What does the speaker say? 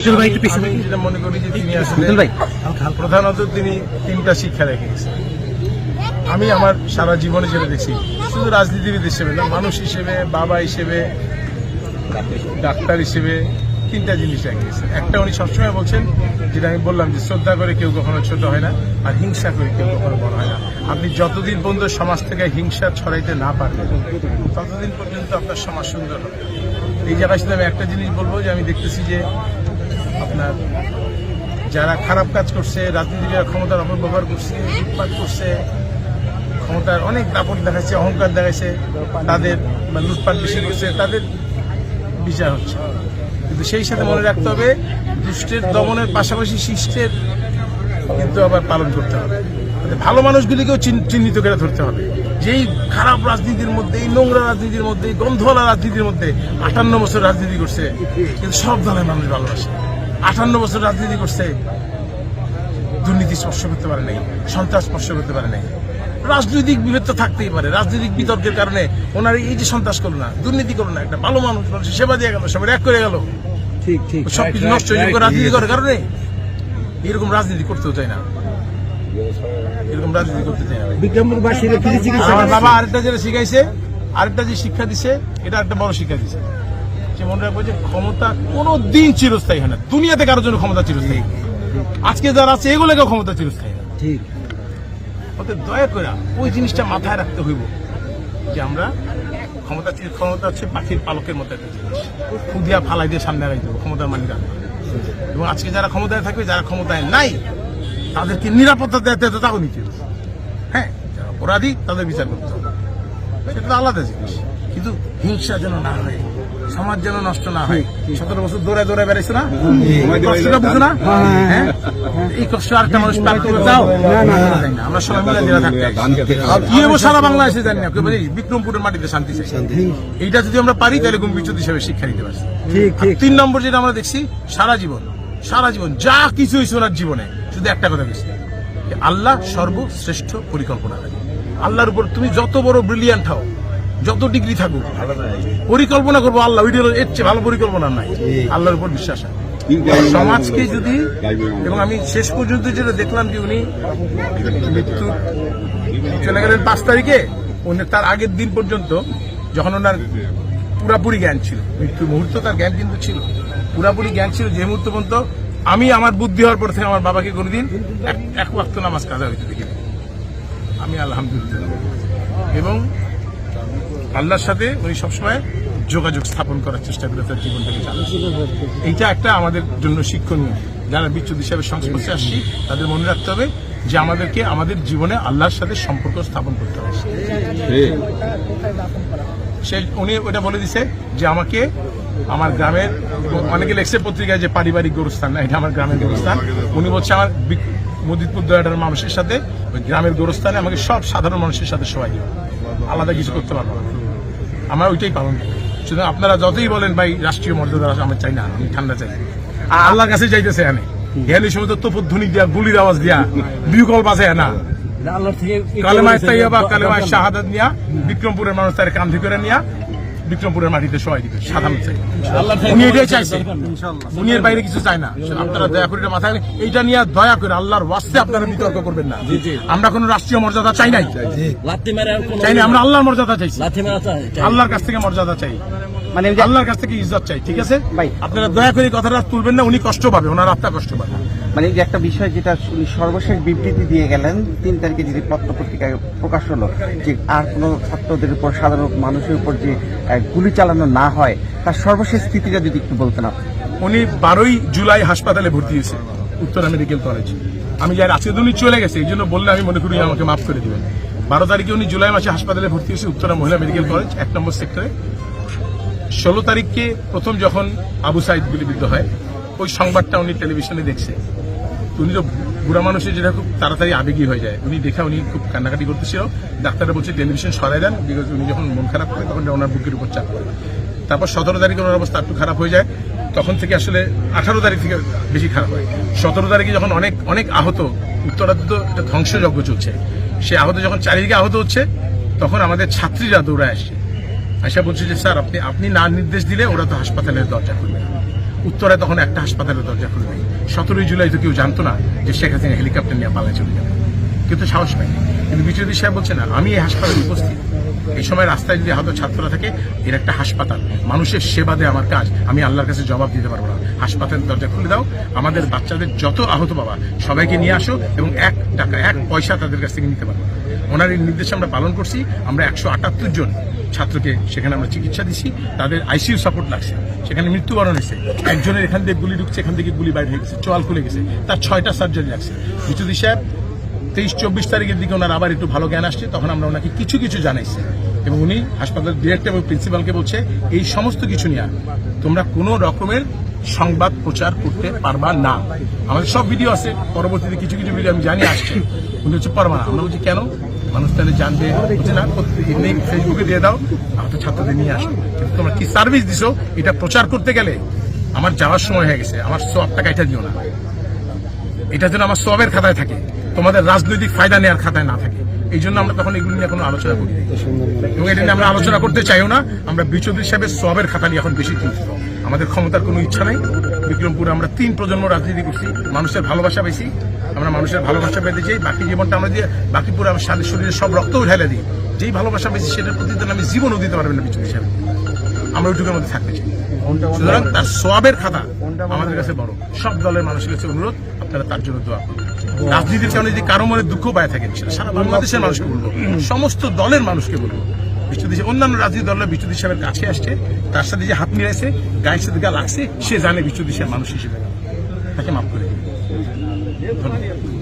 আমি যেটা মনে করি যে তিনি আসলে প্রধানত তিনি তিনটা শিক্ষা রেখে গেছেন। আমি আমার সারা জীবনে যেটা দেখছি শুধু রাজনীতিবিদ হিসেবে না মানুষ হিসেবে বাবা হিসেবে ডাক্তার হিসেবে তিনটা জিনিস রেখে গেছেন। একটা উনি সবসময় বলছেন যেটা আমি বললাম যে শ্রদ্ধা করে কেউ কখনো ছোট হয় না আর হিংসা করে কেউ কখনো বড় হয় না। আপনি যতদিন পর্যন্ত সমাজ থেকে হিংসা ছড়াইতে না পারবেন ততদিন পর্যন্ত আপনার সমাজ সুন্দর হবে। এই জায়গায় শুধু আমি একটা জিনিস বলব যে আমি দেখতেছি যে আপনার যারা খারাপ কাজ করছে রাজনীতিবিদরা ক্ষমতার অপব্যবহার করছে, লুটপাট করছে, ক্ষমতার অনেক দাপট দেখাচ্ছে, অহংকার দেখাচ্ছে, তাদের বা লুটপাট বেশি করছে, তাদের বিচার হচ্ছে। কিন্তু সেই সাথে মনে রাখতে হবে, দুষ্টের দমনের পাশাপাশি শিষ্টের কিন্তু আবার পালন করতে হবে। মানে ভালো মানুষগুলিকেও চিহ্নিত করে ধরতে হবে। যেই খারাপ রাজনীতির মধ্যে, এই নোংরা রাজনীতির মধ্যে গন্ধওয়ালা রাজনীতির মধ্যে আটান্ন বছর রাজনীতি করছে, কিন্তু সব দলের মানুষ ভালোবাসে। আটান্ন বছর রাজনীতি করছে দুর্নীতি স্পর্শ করতে পারে নাই সন্ত্রাস স্পর্শ করতে পারে নাই। রাজনৈতিক বিভেদ তো থাকতেই পারে রাজনৈতিক বিতর্কের কারণে ওনার এই যে সন্ত্রাস করল না দুর্নীতি করল না একটা ভালো মানুষ মানুষের সেবা দিয়ে গেল সবাই এক করে গেল। ঠিক ঠিক সবকিছু নষ্ট হয়ে রাজনীতি করার কারণে। এরকম রাজনীতি করতেও চাই না। এরকম রাজনীতি করতে চাই না। আমার বাবা আরেকটা যেটা শিখাইছে আরেকটা যে শিক্ষা দিছে এটা একটা বড় শিক্ষা দিছে। যে মনে রাখব যে ক্ষমতা কোনো দিন চিরস্থায়ী হয় না। দুনিয়াতে কারোর জন্য ক্ষমতা চিরস্থায়ী। আজকে যারা আছে এগুলোকেও ক্ষমতা চিরস্থায়ী না। ঠিক। ওদের দয়া করে ওই জিনিসটা মাথায় রাখতে হইব যে আমরা ক্ষমতা চির- ক্ষমতা হচ্ছে পাখির পালকের মতো একটা জিনিস। খুদিয়া ফালাই দিয়ে সামনে আগাই দেবো ক্ষমতার মালিক। এবং আজকে যারা ক্ষমতায় থাকবে যারা ক্ষমতায় নাই তাদেরকে নিরাপত্তা দেওয়া তাও নিতে হবে। হ্যাঁ যারা অপরাধী তাদের বিচার করতে হবে। সেটা তো আলাদা জিনিস। কিন্তু হিংসা যেন না হয় সমাজ যেন নষ্ট না হয় সতেরো বছর দৌড়ে দৌড়ে বেড়াইছে না কষ্টটা বুঝো না হ্যাঁ এই কষ্ট আরেকটা মানুষ পার করে না, আমরা সবাই মিলে জেলা থাকতে কি হব সারা বাংলাদেশে জানি না বিক্রমপুরের মাটিতে শান্তি চাই এইটা যদি আমরা পারি তাহলে গম্ভীর হিসেবে শিক্ষা নিতে পারছি তিন নম্বর যেটা আমরা দেখছি সারা জীবন সারা জীবন যা কিছু হয়েছে ওনার জীবনে শুধু একটা কথা বলছি আল্লাহ সর্বশ্রেষ্ঠ পরিকল্পনা আল্লাহর উপর তুমি যত বড় ব্রিলিয়ান্ট হও যত ডিগ্রি থাকুক, পরিকল্পনা করব আল্লাহ, ওইটা এর চেয়ে ভালো পরিকল্পনা নাই। আল্লাহর উপর বিশ্বাস সমাজকে যদি, এবং আমি শেষ পর্যন্ত যেটা দেখলাম যে উনি মৃত্যু চলে গেলেন পাঁচ তারিখে, উনি তার আগের দিন পর্যন্ত যখন ওনার পুরাপুরি জ্ঞান ছিল, মৃত্যুর মুহূর্ত তার জ্ঞান কিন্তু ছিল, পুরাপুরি জ্ঞান ছিল, যে মুহূর্ত পর্যন্ত আমি আমার বুদ্ধি হওয়ার পর থেকে আমার বাবাকে কোনোদিন এক- এক ওয়াক্ত নামাজ কাজা হইতে দেখিনি। আমি আলহামদুলিল্লাহ। এবং আল্লাহর সাথে উনি সবসময় যোগাযোগ স্থাপন করার চেষ্টা করে তার জীবনটাকে এইটা একটা আমাদের জন্য শিক্ষণীয়। যারা বিচ্ছুদ হিসাবে সংস্পর্শে আসছি, তাদের মনে রাখতে হবে যে আমাদেরকে আমাদের জীবনে আল্লাহর সাথে সম্পর্ক স্থাপন করতে হবে। সে উনি ওটা বলে দিছে যে আমাকে আমার গ্রামের, অনেকে লেখছে পত্রিকায় যে পারিবারিক গোরস্থান, না, এটা আমার গ্রামের গোরস্থান। উনি বলছে আমার মদিতপুর দয়াটার মানুষের সাথে, ওই গ্রামের গোরস্থানে আমাকে সব সাধারণ মানুষের সাথে সবাই আলাদা কিছু করতে পারব। না আমরা ওইটাই পালন করি। শুধু আপনারা যতই বলেন ভাই রাষ্ট্রীয় মর্যাদা আমি চাই না আমি ঠান্ডা চাই। আল্লাহর কাছে চাইতেছে আমি হেলি সময় তো তোপধ্বনি দিয়া গুলির আওয়াজ দিয়া বিকল্প বাজে না। কালেমায় তাইয়া বা কালেমায় শাহাদাত নিয়া বিক্রমপুরের মানুষ তার কান্ধি করে নিয়া বিক্রমপুরের মাটিতে সবাই দিবে সাধারণ চাই। উনি এটাই চাইছে। উনি এর বাইরে কিছু চায় না। আপনারা দয়া করে মাথায় এইটা নিয়ে দয়া করে আল্লাহর ওয়াস্তে আপনারা বিতর্ক করবেন না। আমরা কোনো রাষ্ট্রীয় মর্যাদা চাই নাই। চাই না আমরা আল্লাহর মর্যাদা চাইছি। চাই চাই। আল্লাহর কাছ থেকে মর্যাদা চাই। মানে আল্লাহর কাছ থেকে ইজ্জত চাই ঠিক আছে? আপনারা দয়া করে কথাটা তুলবেন না উনি কষ্ট পাবে ওনার আত্মা কষ্ট পাবে। মানে এই যে একটা বিষয় যেটা সর্বশেষ বিবৃতি দিয়ে গেলেন, তিন তারিখে যদি পত্র পত্রিকায় প্রকাশ হলো যে আর কোনো ছাত্রদের উপর, সাধারণ মানুষের উপর যে গুলি চালানো না হয়, তার সর্বশেষ স্থিতিটা যদি একটু বলতেন উনি বারোই জুলাই হাসপাতালে ভর্তি হয়েছে, উত্তরা মেডিকেল কলেজ। আমি যার আজকে উনি চলে গেছে, এই জন্য বললে আমি মনে করি আমাকে মাফ করে দিবেন। বারো তারিখে উনি জুলাই মাসে হাসপাতালে ভর্তি হয়েছে, উত্তরা মহিলা মেডিকেল কলেজ, এক নম্বর সেক্টরে। ষোলো তারিখকে প্রথম যখন আবু সাইদ গুলিবিদ্ধ হয়, ওই সংবাদটা উনি টেলিভিশনে দেখছে। উনি তো বুড়া মানুষের যেটা খুব তাড়াতাড়ি আবেগী হয়ে যায়। উনি দেখা উনি খুব কান্নাকাটি করতেছিল ডাক্তাররা বলছে, টেলিভিশন সরাই দেন। বিকজ উনি যখন মন খারাপ করে, তখন ওনার বুকের উপর চাপ পড়ে। তারপর সতেরো তারিখে ওনার অবস্থা একটু খারাপ হয়ে যায়। তখন থেকে আসলে আঠারো তারিখ থেকে বেশি খারাপ হয়। সতেরো তারিখে যখন অনেক অনেক আহত উত্তরাধিক তো একটা ধ্বংসযজ্ঞ চলছে। সে আহত যখন চারিদিকে আহত হচ্ছে, তখন আমাদের ছাত্রীরা দৌড়ায় আসছে। আশা বলছে যে, স্যার, আপনি আপনি না নির্দেশ দিলে ওরা তো হাসপাতালের দরজা খুলবে না উত্তরায় তখন একটা হাসপাতালের দরজা খুলে নেই। সতেরোই জুলাই তো কেউ জানতো না যে শেখ হাসিনা হেলিকপ্টার নিয়ে পালায় চলে যাবে। কিন্তু সাহস পায়নি। কিন্তু বিচুদি সাহেব বলছে, না, আমি এই হাসপাতালে উপস্থিত। এই সময় রাস্তায় যদি আহত ছাত্ররা থাকে, এর একটা হাসপাতাল। মানুষের সেবা দেয় আমার কাজ। আমি আল্লাহর কাছে জবাব দিতে পারব না। হাসপাতালের দরজা খুলে দাও। আমাদের বাচ্চাদের যত আহত বাবা, সবাইকে নিয়ে আসো এবং এক টাকা, এক পয়সা তাদের কাছ থেকে নিতে পারব। না। ওনার এই নির্দেশ আমরা পালন করছি। আমরা একশো আটাত্তর জন ছাত্রকে সেখানে আমরা চিকিৎসা দিচ্ছি তাদের আইসিইউ সাপোর্ট লাগছে। সেখানে মৃত্যুবরণ হয়েছে। একজনের এখান থেকে গুলি ঢুকছে, এখান থেকে গুলি বাইরে হয়ে গেছে, চোয়াল খুলে গেছে। তার ছয়টা সার্জারি লাগছে। বিচুদি সাহেব, তেইশ চব্বিশ তারিখের দিকে ওনার আবার একটু ভালো জ্ঞান আসছে। তখন আমরা ওনাকে কিছু কিছু জানাইছি। এবং উনি হাসপাতাল ডিরেক্টর এবং প্রিন্সিপালকে বলছে, এই সমস্ত কিছু নিয়ে তোমরা কোনো রকমের সংবাদ প্রচার করতে পারবা না। আমাদের সব ভিডিও আছে। পরবর্তীতে কিছু কিছু ভিডিও আমি জানি আসছে। উনি হচ্ছে পারবা না আমরা বলছি, কেন? মানুষ তাহলে জানবে না ফেসবুকে দিয়ে দাও, আমার তো ছাত্রদের নিয়ে আসব। কিন্তু তোমরা কি সার্ভিস দিছো? এটা প্রচার করতে গেলে আমার যাওয়ার সময় হয়ে গেছে, আমার সব টাকা এটা দিও না। এটা যেন আমার সবের খাতায় থাকে, তোমাদের রাজনৈতিক ফায়দা নেওয়ার খাতায় না থাকে। এই জন্য আমরা তখন এগুলো নিয়ে কোনো আলোচনা করি এবং এটা নিয়ে আমরা আলোচনা করতে চাইও না। আমরা বিচৌধুরী সাহেবের সবের খাতা নিয়ে এখন বেশি চিন্তিত। আমাদের ক্ষমতার কোনো ইচ্ছা নেই। বিক্রমপুরে আমরা তিন প্রজন্ম রাজনীতি করছি। মানুষের ভালোবাসা বেশি আমরা মানুষের ভালোবাসা পেতে চাই। বাকি জীবনটা আমরা দিয়ে বাকি পুরো আমার সাদের শরীরে সব রক্ত ঢেলে দিই। যেই ভালোবাসা বেশি সেটার প্রতি তো আমি জীবনও দিতে পারবেন না বিচৌধুরী সাহেব। আমরা ওইটুকুর মধ্যে থাকতে চাই। সুতরাং তার সোয়াবের খাতা আমাদের কাছে বড়। সব দলের মানুষের কাছে অনুরোধ, আপনারা তার জন্য দোয়া করুন। রাজনীতির কারণে যে কারও মনে দুঃখ পায় থাকেন সেটা সারা বাংলাদেশের মানুষকে বলব। সমস্ত দলের মানুষকে বলব। বিশ্বদি অন্যান্য রাজনীতি দলের বিশ্বদি সাহেবের কাছে আসছে, তার সাথে যে হাত মিলাইছে, গায়ের সাথে গা লাগছে সে জানে বিশ্বদি সাহেব মানুষ হিসেবে। তাকে মাফ করে ধন্যবাদ।